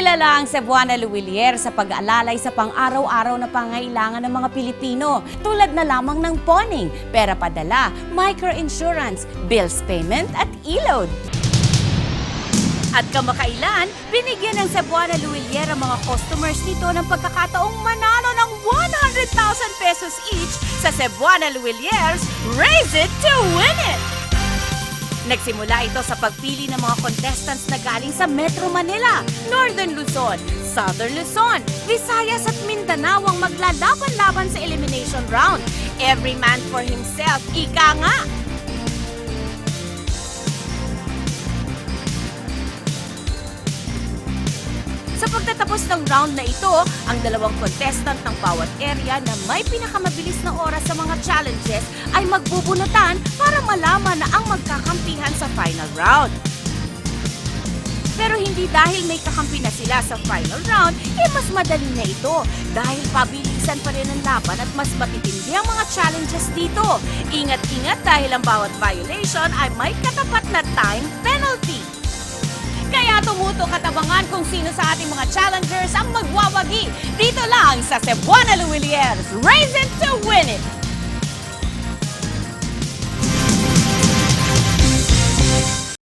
Kilala ang Cebuana Luwilier sa pag-aalalay sa pang-araw-araw na pangailangan ng mga Pilipino tulad na lamang ng poning, pera padala, microinsurance, bills payment at e-load. At kamakailan, binigyan ng Cebuana Luwilier ang mga customers nito ng pagkakataong manalo ng 100,000 pesos each sa Cebuana Luwilier's Raise It to Win! Nagsimula ito sa pagpili ng mga contestants na galing sa Metro Manila, Northern Luzon, Southern Luzon, Visayas at Mindanao ang maglalaban-laban sa elimination round. Every man for himself, ika nga! Sa pagtatapos ng round na ito, ang dalawang contestant ng bawat area na may pinakamabilis na oras sa mga challenges ay magbubunutan para malaman na ang magkakampihan sa final round. Pero hindi dahil may kakampi na sila sa final round, eh mas madali na ito dahil pabilisan pa rin ang laban at mas matitindi ang mga challenges dito. Ingat-ingat dahil ang bawat violation ay may katapat na time penalty. Tumuto katabangan kung sino sa ating mga challengers ang magwawagi dito lang sa Cebuana Luwiliers. Raise it to win it!